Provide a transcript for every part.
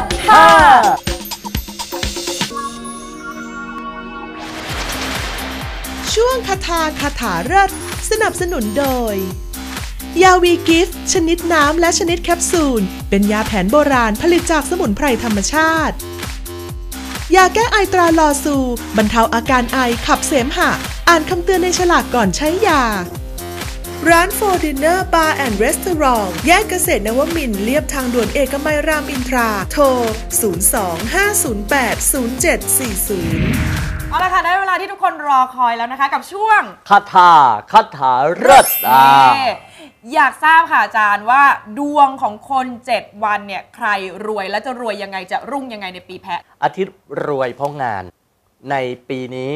ศห้าช่วงคาถาคาถาเลิศสนับสนุนโดย ยาวีกิฟต์ชนิดน้ำและชนิดแคปซูล เป็นยาแผนโบราณผลิตจากสมุนไพรธรรมชาติ ยาแก้ไอตราลอซู บรรเทาอาการไอขับเสมหะ อ่านคำเตือนในฉลากก่อนใช้ยา ร้านโฟดินเนอร์บาร์แอนด์รีสอร์ทแยกเกษตรนวมินทร์เลียบทางด่วนเอกมัยรามอินทรา โทร 02-508-0740เอาละค่ะ ได้เวลาที่ทุกคนรอคอยแล้วนะคะ กับช่วงคาถาคาถาเลิศอ่านี่อยากทราบค่ะอาจารย์ว่าดวงของคน 7 วันเนี่ยใครรวยและจะรวยยังไงจะรุ่งยังไงในปีแพะ อาทิตย์รวยเพราะงาน ในปีนี้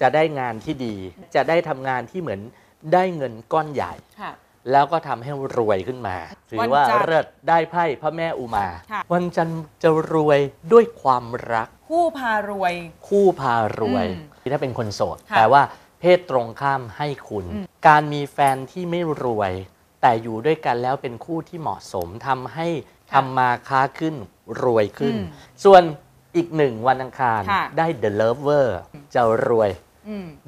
จะได้งานที่ดี จะได้ทำงานที่เหมือน ได้เงินก้อนใหญ่ ค่ะ แล้วก็ทำให้รวยขึ้นมาถือว่าวันจันทร์ เลิศได้ไพ่พระแม่อุมาค่ะวันจันทร์จะรวยด้วยความรัก คู่พารวย คู่พารวยอืมถ้าเป็นคนโสดค่ะแปลว่าเพศตรงข้ามให้คุณ อืม การมีแฟนที่ไม่รวย แต่อยู่ด้วยกันแล้วเป็นคู่ที่เหมาะสมทำให้ทำมาค้าขึ้นรวยขึ้น อืมส่วนอีกหนึ่งวันอังคารค่ะ ได้ The Lover จะรวยอืม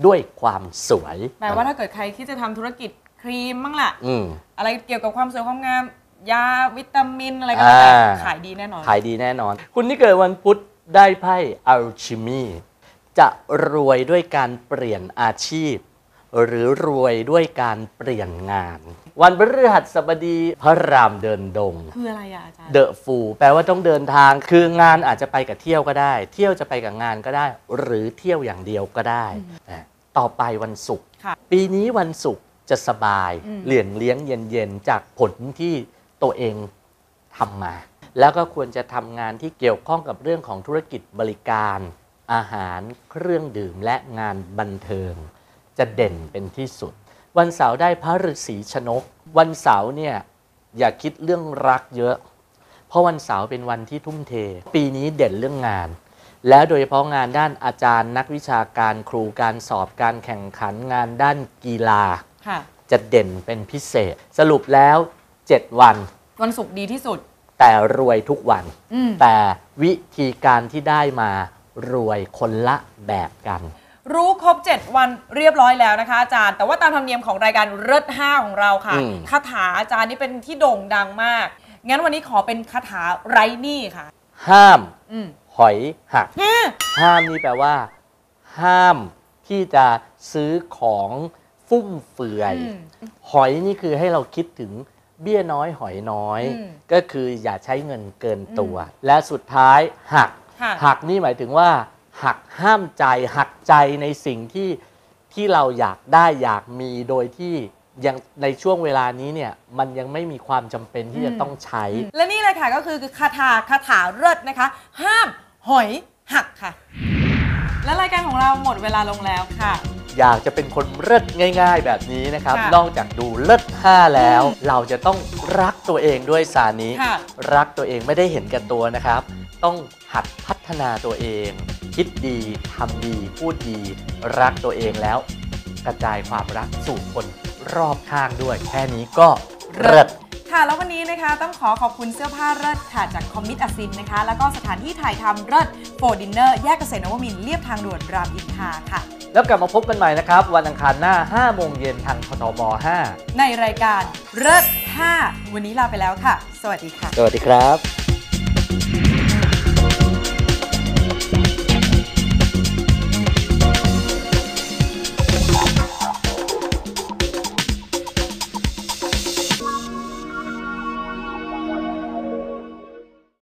ด้วยความสวยแปลว่าถ้าเกิดใครที่จะทำธุรกิจครีมบ้างล่ะอืมอะไรเกี่ยวกับความสวยความงามยาวิตามินอะไรก็แล้วแต่อ่าขายดีแน่นอน ขายดีแน่นอน คุณที่เกิดวันพุธได้ไพ่อัลชิมีจะรวยด้วยการเปลี่ยนอาชีพ หรือรวยด้วยการเปลี่ยนงาน วันพฤหัสบดีพระรามเดินดง คืออะไรอะอาจารย์เดอะฟูแปลว่าต้องเดินทางคืองานอาจจะไปกับเที่ยวก็ได้ เที่ยวจะไปกับงานก็ได้ หรือเที่ยวอย่างเดียวก็ได้นะต่อไปวันศุกร์ค่ะปีนี้วันศุกร์จะสบายอืมเหลี่ยงเลี้ยงเย็นๆจากผลที่ตัวเองทำมา แล้วก็ควรจะทำงานที่เกี่ยวข้องกับเรื่องของธุรกิจบริการ อาหารเครื่องดื่มและงานบันเทิง จะเด่นเป็นที่สุด วันเสาร์ได้พระฤาษีชนก วันเสาร์เนี่ยอย่าคิดเรื่องรักเยอะ เพราะวันเสาร์เป็นวันที่ทุ่มเท ปีนี้เด่นเรื่องงาน แล้วโดยเฉพาะงานด้านอาจารย์นักวิชาการครูการสอบการแข่งขันงานด้านกีฬาค่ะจะเด่นเป็นพิเศษ สรุปแล้ว 7 วัน วันศุกร์ดีที่สุด แต่รวยทุกวัน อืม แต่วิธีการที่ได้มารวยคนละแบบกัน รู้ครบ 7 วันเรียบร้อยแล้วนะคะอาจารย์ แต่ว่าตามธรรมเนียมของรายการเลิศห้าของเราค่ะ อืม คาถาอาจารย์นี่เป็นที่โด่งดังมาก งั้นวันนี้ขอเป็นคาถาไร้หนี้ค่ะ ห้ามอืมหอยหักฮะห้ามนี่แปลว่า ห้ามที่จะซื้อของฟุ่มเฟือย อืม หอยนี่คือให้เราคิดถึงเบี้ยน้อยหอยน้อย อืมก็คืออย่าใช้เงินเกินตัว และสุดท้ายหัก ค่ะ หักนี่หมายถึงว่า หักห้ามใจหักใจในสิ่งที่ที่เราอยากได้อยากมีโดยที่ยังในช่วงเวลานี้เนี่ยมันยังไม่มีความจำเป็นที่จะต้องใช้ และนี่เลยค่ะก็คือคาถาคาถาเลิศนะคะ ห้ามหอยหักค่ะ และรายการของเราหมดเวลาลงแล้วค่ะ อยากจะเป็นคนเลิศง่าย ๆ แบบนี้นะครับ ค่ะนอกจากดูเลิศ5แล้ว เราจะต้องรักตัวเองด้วยสานี้ ค่ะ รักตัวเองไม่ได้เห็นแก่ตัวนะครับ ต้องหัดพัฒนาตัวเอง คิดดีทำดี พูดดี รักตัวเองแล้ว กระจายความรักสู่คนรอบข้างด้วย แค่นี้ก็เลิศค่ะ แล้ววันนี้นะคะต้องขอขอบคุณเสื้อผ้าเลิศค่ะ จากคอมมิตอาซินนะคะ แล้วก็สถานที่ถ่ายทำเลิศโฟดินเนอร์แยกเกษตรนวมินทร์เรียบทางด่วนรามอินทราค่ะ แล้วกลับมาพบกันใหม่นะครับ วันอังคารหน้า 5 โมงเย็นทางททบในรายการเลิศ5วันนี้ลาไปแล้วค่ะ สวัสดีค่ะ5สวัสดีครับ